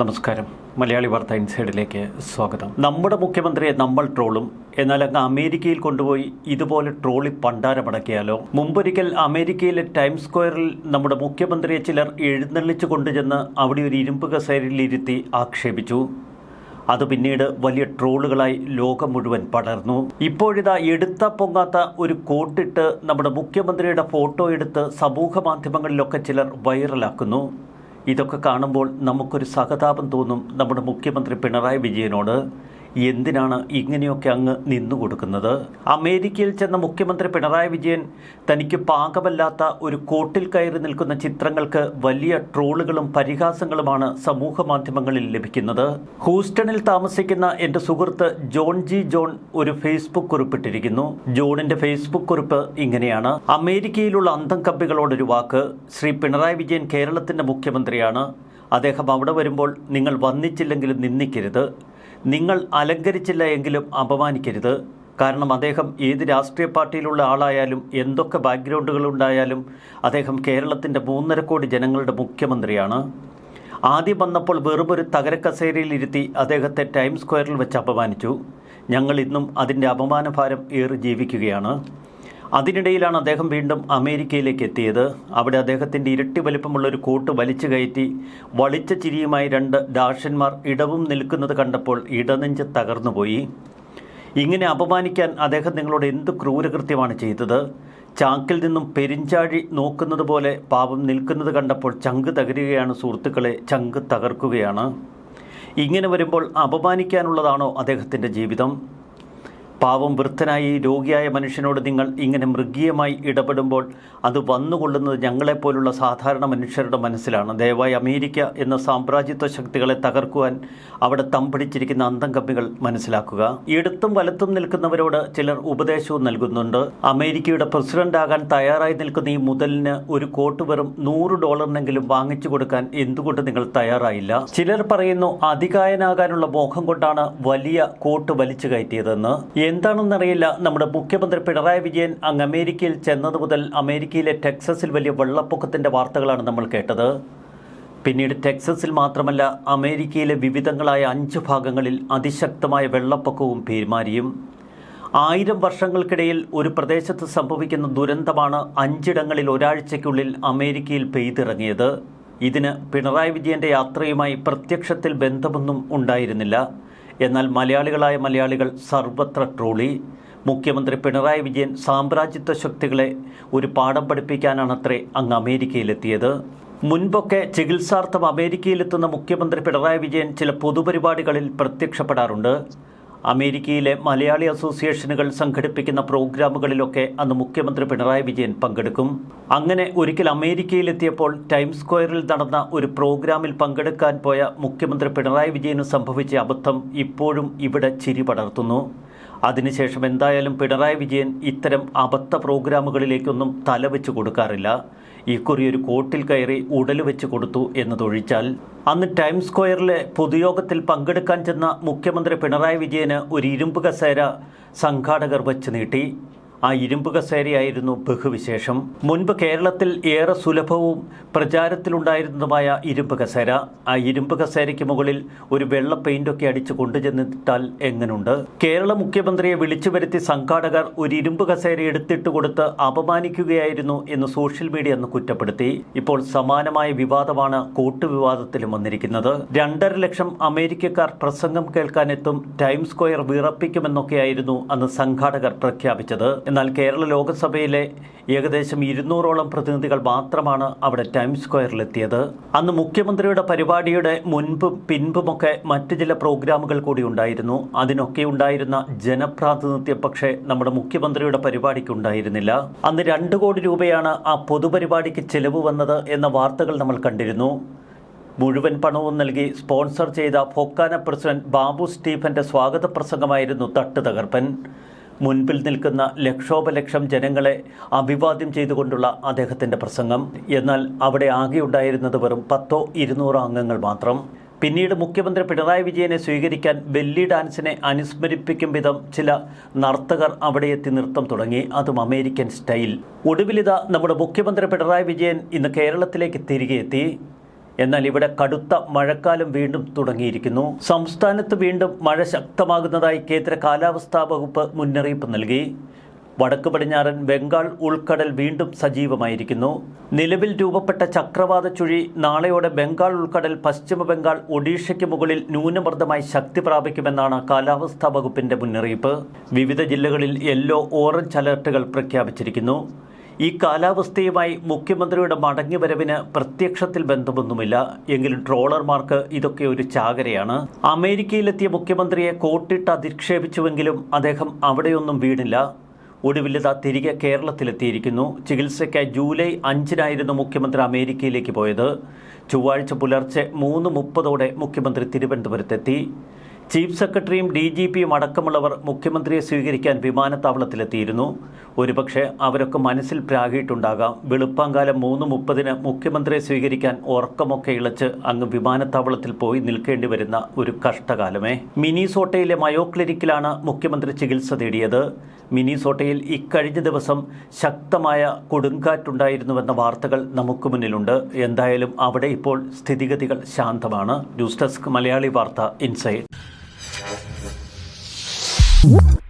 നമസ്കാരം. മലയാളി വാർത്ത ഇൻസൈഡിലേക്ക് സ്വാഗതം. നമ്മുടെ മുഖ്യമന്ത്രിയെ നമ്മൾ ട്രോളും. എന്നാൽ അങ്ങ് അമേരിക്കയിൽ കൊണ്ടുപോയി ഇതുപോലെ ട്രോളി പണ്ടാരമടക്കിയാലോ? മുമ്പൊരിക്കൽ അമേരിക്കയിലെ ടൈം സ്ക്വയറിൽ നമ്മുടെ മുഖ്യമന്ത്രിയെ ചിലർ എഴുന്നള്ളിച്ചു കൊണ്ടുചെന്ന് അവിടെ ഒരു ഇരുമ്പ് കസേരയിലിരുത്തി ആക്ഷേപിച്ചു. അത് പിന്നീട് വലിയ ട്രോളുകളായി ലോകം മുഴുവൻ പടർന്നു. ഇപ്പോഴിതാ എടുത്ത പൊങ്ങാത്ത ഒരു കോട്ടിട്ട് നമ്മുടെ മുഖ്യമന്ത്രിയുടെ ഫോട്ടോ എടുത്ത് സമൂഹ മാധ്യമങ്ങളിലൊക്കെ ചിലർ വൈറലാക്കുന്നു. ഇതൊക്കെ കാണുമ്പോൾ നമുക്കൊരു സഹതാപം തോന്നും നമ്മുടെ മുഖ്യമന്ത്രി പിണറായി വിജയനോട്. എന്തിനാണ് ഇങ്ങനെയൊക്കെ അങ്ങ് നിന്നു കൊടുക്കുന്നത്? അമേരിക്കയിൽ ചെന്ന മുഖ്യമന്ത്രി പിണറായി വിജയൻ തനിക്ക് പാകമല്ലാത്ത ഒരു കോട്ടിൽ കയറി നിൽക്കുന്ന ചിത്രങ്ങൾക്ക് വലിയ ട്രോളുകളും പരിഹാസങ്ങളുമാണ് സമൂഹ മാധ്യമങ്ങളിൽ ലഭിക്കുന്നത്. ഹൂസ്റ്റണിൽ താമസിക്കുന്ന എന്റെ സുഹൃത്ത് ജോൺ ജി ജോൺ ഒരു ഫേസ്ബുക്ക് കുറിപ്പിട്ടിരിക്കുന്നു. ജോണിന്റെ ഫേസ്ബുക്ക് കുറിപ്പ് ഇങ്ങനെയാണ്. അമേരിക്കയിലുള്ള അന്തം കമ്പികളോടൊരു വാക്ക്. ശ്രീ പിണറായി വിജയൻ കേരളത്തിന്റെ മുഖ്യമന്ത്രിയാണ്. അദ്ദേഹം അവിടെ വരുമ്പോൾ നിങ്ങൾ വന്നിച്ചില്ലെങ്കിലും നിന്ദിക്കരുത്. നിങ്ങൾ അലങ്കരിച്ചില്ല എങ്കിലും അപമാനിക്കരുത്. കാരണം അദ്ദേഹം ഏത് രാഷ്ട്രീയ പാർട്ടിയിലുള്ള ആളായാലും എന്തൊക്കെ ബാക്ക്ഗ്രൗണ്ടുകൾ ഉണ്ടായാലും അദ്ദേഹം കേരളത്തിന്റെ മൂന്നര കോടി ജനങ്ങളുടെ മുഖ്യമന്ത്രിയാണ്. ആദ്യം വന്നപ്പോൾ വെറുമൊരു തകരക്കസേരയിലിരുത്തി അദ്ദേഹത്തെ ടൈം സ്ക്വയറിൽ വെച്ച് അപമാനിച്ചു. ഞങ്ങൾ ഇന്നും അതിന്റെ അപമാനഭാരം ഏറി ജീവിക്കുകയാണ്. അതിനിടയിലാണ് അദ്ദേഹം വീണ്ടും അമേരിക്കയിലേക്ക് എത്തിയത്. അവിടെ അദ്ദേഹത്തിന്റെ ഇരട്ടി വലിപ്പമുള്ള ഒരു കോട്ട് വലിച്ചു കയറ്റി വളിച്ച ചിരിയുമായി രണ്ട് ഡാഷന്മാർ ഇടവും നിൽക്കുന്നത് കണ്ടപ്പോൾ ഇടനെഞ്ച് തകർന്നുപോയി. ഇങ്ങനെ അപമാനിക്കാൻ അദ്ദേഹം നിങ്ങളോട് എന്ത് ക്രൂരകൃത്യമാണ് ചെയ്തത്? ചാക്കിൽ നിന്നും പെരിഞ്ചാഴി നോക്കുന്നത് പോലെ പാപം നിൽക്കുന്നത് കണ്ടപ്പോൾ ചങ്ക് തകരുകയാണ് സുഹൃത്തുക്കളെ ചങ്ക് തകർക്കുകയാണ്. ഇങ്ങനെ വരുമ്പോൾ അപമാനിക്കാനുള്ളതാണോ അദ്ദേഹത്തിന്റെ ജീവിതം? പാവം വൃദ്ധനായി രോഗിയായ മനുഷ്യനോട് നിങ്ങൾ ഇങ്ങനെ മൃഗീയമായി ഇടപെടുമ്പോൾ അത് വന്നുകൊള്ളുന്നത് ഞങ്ങളെപ്പോലുള്ള സാധാരണ മനുഷ്യരുടെ മനസ്സിലാണ്. ദയവായി അമേരിക്ക എന്ന സാമ്രാജ്യത്വ ശക്തികളെ തകർക്കുവാൻ അവിടെ തമ്പടിച്ചിരിക്കുന്ന അന്തംകമ്പികൾ മനസ്സിലാക്കുക. ഇടത്തും വലത്തും നിൽക്കുന്നവരോട് ചിലർ ഉപദേശവും നൽകുന്നുണ്ട്. അമേരിക്കയുടെ പ്രസിഡന്റ് ആകാൻ തയ്യാറായി നിൽക്കുന്ന ഈ മുതലിന് ഒരു കോട്ട് വെറും നൂറ് ഡോളറിനെങ്കിലും വാങ്ങിച്ചു കൊടുക്കാൻ എന്തുകൊണ്ട് നിങ്ങൾ തയ്യാറായില്ല? ചിലർ പറയുന്നു അധികായനാകാനുള്ള മോഹം കൊണ്ടാണ് വലിയ കോട്ട് വലിച്ചു കയറ്റിയതെന്ന്. എന്താണെന്നറിയില്ല. നമ്മുടെ മുഖ്യമന്ത്രി പിണറായി വിജയൻ അങ്ങ് അമേരിക്കയിൽ ചെന്നത് മുതൽ അമേരിക്കയിലെ ടെക്സസിൽ വലിയ വെള്ളപ്പൊക്കത്തിന്റെ വാർത്തകളാണ് നമ്മൾ കേട്ടത്. പിന്നീട് ടെക്സസിൽ മാത്രമല്ല അമേരിക്കയിലെ വിവിധങ്ങളായ അഞ്ച് ഭാഗങ്ങളിൽ അതിശക്തമായ വെള്ളപ്പൊക്കവും പേരുമാരിയും ആയിരം വർഷങ്ങൾക്കിടയിൽ ഒരു പ്രദേശത്ത് സംഭവിക്കുന്ന ദുരന്തമാണ് അഞ്ചിടങ്ങളിൽ ഒരാഴ്ചയ്ക്കുള്ളിൽ അമേരിക്കയിൽ പെയ്തിറങ്ങിയത്. ഇതിന് പിണറായി വിജയന്റെ യാത്രയുമായി പ്രത്യക്ഷത്തിൽ ബന്ധമൊന്നും ഉണ്ടായിരുന്നില്ല. എന്നാൽ മലയാളികളായ മലയാളികൾ സർവത്ര ട്രോളി. മുഖ്യമന്ത്രി പിണറായി വിജയൻ സാമ്രാജ്യത്വ ശക്തികളെ ഒരു പാഠം പഠിപ്പിക്കാനാണത്രേ അങ്ങ് അമേരിക്കയിലെത്തിയത്. മുൻപൊക്കെ ചികിത്സാർത്ഥം അമേരിക്കയിലെത്തുന്ന മുഖ്യമന്ത്രി പിണറായി വിജയൻ ചില പൊതുപരിപാടികളിൽ പ്രത്യക്ഷപ്പെടാറുണ്ട്. അമേരിക്കയിലെ മലയാളി അസോസിയേഷനുകൾ സംഘടിപ്പിക്കുന്ന പ്രോഗ്രാമുകളിലൊക്കെ അന്ന് മുഖ്യമന്ത്രി പിണറായി വിജയൻ പങ്കെടുക്കും. അങ്ങനെ ഒരിക്കൽ അമേരിക്കയിലെത്തിയപ്പോൾ ടൈംസ് സ്ക്വയറിൽ നടന്ന ഒരു പ്രോഗ്രാമിൽ പങ്കെടുക്കാൻ പോയ മുഖ്യമന്ത്രി പിണറായി വിജയന് സംഭവിച്ച അബദ്ധം ഇപ്പോഴും ഇവിടെ ചിരി പടർത്തുന്നു. അതിനുശേഷം എന്തായാലും പിണറായി വിജയൻ ഇത്തരം അബദ്ധ പ്രോഗ്രാമുകളിലേക്കൊന്നും തലവെച്ച് കൊടുക്കാറില്ല. ഇക്കുറി ഒരു കോട്ടിൽ കയറി ഉടൽ വെച്ച് കൊടുത്തു എന്നതൊഴിച്ചാൽ അന്ന് ടൈം സ്ക്വയറിലെ പൊതുയോഗത്തിൽ പങ്കെടുക്കാൻ ചെന്ന മുഖ്യമന്ത്രി പിണറായി വിജയന് ഒരു ഇരുമ്പ് കസേര സംഘാടകർ വെച്ച് നീട്ടി. ആ ഇരുമ്പ് കസേരയായിരുന്നു ബഹുവിശേഷം. മുൻപ് കേരളത്തിൽ ഏറെ സുലഭവും പ്രചാരത്തിലുണ്ടായിരുന്നതുമായ ഇരുമ്പ് കസേര. ആ ഇരുമ്പ് കസേരയ്ക്ക് മുകളിൽ ഒരു വെള്ള പെയിന്റൊക്കെ അടിച്ച് കൊണ്ടുചെന്നിട്ടാൽ എങ്ങനുണ്ട്? കേരള മുഖ്യമന്ത്രിയെ വിളിച്ചു വരുത്തി സംഘാടകർ ഒരു ഇരുമ്പ് കസേര എടുത്തിട്ട് കൊടുത്ത് അപമാനിക്കുകയായിരുന്നു എന്ന് സോഷ്യൽ മീഡിയ അന്ന് കുറ്റപ്പെടുത്തി. ഇപ്പോൾ സമാനമായ വിവാദമാണ് കൂട്ടുവിവാദത്തിലും വന്നിരിക്കുന്നത്. രണ്ടര ലക്ഷം അമേരിക്കക്കാർ പ്രസംഗം കേൾക്കാനെത്തും ടൈം സ്ക്വയർ വിറപ്പിക്കുമെന്നൊക്കെയായിരുന്നു അന്ന് സംഘാടകർ പ്രഖ്യാപിച്ചത്. എന്നാൽ കേരള ലോകസഭയിലെ ഏകദേശം ഇരുന്നൂറോളം പ്രതിനിധികൾ മാത്രമാണ് അവിടെ ടൈം സ്ക്വയറിലെത്തിയത്. അന്ന് മുഖ്യമന്ത്രിയുടെ പരിപാടിയുടെ മുൻപും പിൻപുമൊക്കെ മറ്റു ചില പ്രോഗ്രാമുകൾ കൂടി ഉണ്ടായിരുന്നു. അതിനൊക്കെ ഉണ്ടായിരുന്ന ജനപ്രാതിനിധ്യം പക്ഷേ നമ്മുടെ മുഖ്യമന്ത്രിയുടെ പരിപാടിക്ക് ഉണ്ടായിരുന്നില്ല. അന്ന് രണ്ട് കോടി രൂപയാണ് ആ പൊതുപരിപാടിക്ക് ചെലവ് വന്നത് എന്ന വാർത്തകൾ നമ്മൾ കണ്ടിരുന്നു. മുഴുവൻ പണവും നൽകി സ്പോൺസർ ചെയ്ത ഫൊക്കാന പ്രസിഡന്റ് ബാബു സ്റ്റീഫന്റെ സ്വാഗത പ്രസംഗമായിരുന്നു തട്ട് തകർപ്പൻ മുൻപിൽ നിൽക്കുന്ന ലക്ഷോപലക്ഷം ജനങ്ങളെ അഭിവാദ്യം ചെയ്തുകൊണ്ടുള്ള അദ്ദേഹത്തിന്റെ പ്രസംഗം. എന്നാൽ അവിടെ ആകെയുണ്ടായിരുന്നത് വെറും പത്തോ ഇരുന്നൂറോ അംഗങ്ങൾ മാത്രം. പിന്നീട് മുഖ്യമന്ത്രി പിണറായി വിജയനെ സ്വീകരിക്കാൻ ബെല്ലി ഡാൻസിനെ അനുസ്മരിപ്പിക്കും വിധം ചില നർത്തകർ അവിടെ എത്തി നൃത്തം തുടങ്ങി. അതും അമേരിക്കൻ സ്റ്റൈൽ. ഒടുവിലിത നമ്മുടെ മുഖ്യമന്ത്രി പിണറായി വിജയൻ ഇന്ന് കേരളത്തിലേക്ക് തിരികെ എത്തി. എന്നാൽ ഇവിടെ കടുത്ത മഴക്കാലം വീണ്ടും തുടങ്ങിയിരിക്കുന്നു. സംസ്ഥാനത്ത് വീണ്ടും മഴ ശക്തമാകുന്നതായി കേന്ദ്ര കാലാവസ്ഥാ വകുപ്പ് മുന്നറിയിപ്പ് നൽകി. വടക്ക് പടിഞ്ഞാറൻ ബംഗാൾ ഉൾക്കടൽ വീണ്ടും സജീവമായിരിക്കുന്നു. നിലവിൽ രൂപപ്പെട്ട ചക്രവാത ചുഴി നാളെയോടെ ബംഗാൾ ഉൾക്കടൽ പശ്ചിമ ബംഗാൾ ഒഡീഷയ്ക്ക് മുകളിൽ ന്യൂനമർദ്ദമായി ശക്തി പ്രാപിക്കുമെന്നാണ് കാലാവസ്ഥാ വകുപ്പിന്റെ മുന്നറിയിപ്പ്. വിവിധ ജില്ലകളിൽ യെല്ലോ ഓറഞ്ച് അലർട്ടുകൾ പ്രഖ്യാപിച്ചിരിക്കുന്നു. ഈ കാലാവസ്ഥയുമായി മുഖ്യമന്ത്രിയുടെ മടങ്ങിവരവിന് പ്രത്യക്ഷത്തിൽ ബന്ധമൊന്നുമില്ല. എങ്കിലും ട്രോളർമാർക്ക് ഇതൊക്കെ ഒരു ചാകരയാണ്. അമേരിക്കയിലെത്തിയ മുഖ്യമന്ത്രിയെ കോട്ടിട്ട് അധിക്ഷേപിച്ചുവെങ്കിലും അദ്ദേഹം അവിടെയൊന്നും വീണില്ല. ഒടുവില്ലത തിരികെ കേരളത്തിലെത്തിയിരിക്കുന്നു. ചികിത്സയ്ക്കായി ജൂലൈ അഞ്ചിനായിരുന്നു മുഖ്യമന്ത്രി അമേരിക്കയിലേക്ക് പോയത്. ചൊവ്വാഴ്ച പുലർച്ചെ മൂന്ന് മുപ്പതോടെ മുഖ്യമന്ത്രി തിരുവനന്തപുരത്തെത്തി. ചീഫ് സെക്രട്ടറിയും ഡി ജി പിയും അടക്കമുള്ളവർ മുഖ്യമന്ത്രിയെ സ്വീകരിക്കാൻ വിമാനത്താവളത്തിലെത്തിയിരുന്നു. ഒരുപക്ഷെ അവരൊക്കെ മനസ്സിൽ പ്രാഗിയിട്ടുണ്ടാകാം വെളുപ്പാങ്കാലം മൂന്ന് മുപ്പതിന് മുഖ്യമന്ത്രിയെ സ്വീകരിക്കാൻ ഉറക്കമൊക്കെ ഇളച്ച് അങ്ങ് വിമാനത്താവളത്തിൽ പോയി നിൽക്കേണ്ടി വരുന്ന ഒരു കഷ്ടകാലമേ. മിനിസോട്ടയിലെ മയോ ക്ലിനിക്കിലാണ് മുഖ്യമന്ത്രി ചികിത്സ തേടിയത്. മിനിസോട്ടയിൽ ഇക്കഴിഞ്ഞ ദിവസം ശക്തമായ കൊടുങ്കാറ്റുണ്ടായിരുന്നുവെന്ന വാർത്തകൾ നമുക്ക് മുന്നിലുണ്ട്. എന്തായാലും അവിടെ ഇപ്പോൾ സ്ഥിതിഗതികൾ ശാന്തമാണ്. ന്യൂസ് ഡെസ്ക് മലയാളി വാർത്ത ഇൻസൈഡ്. Whoop!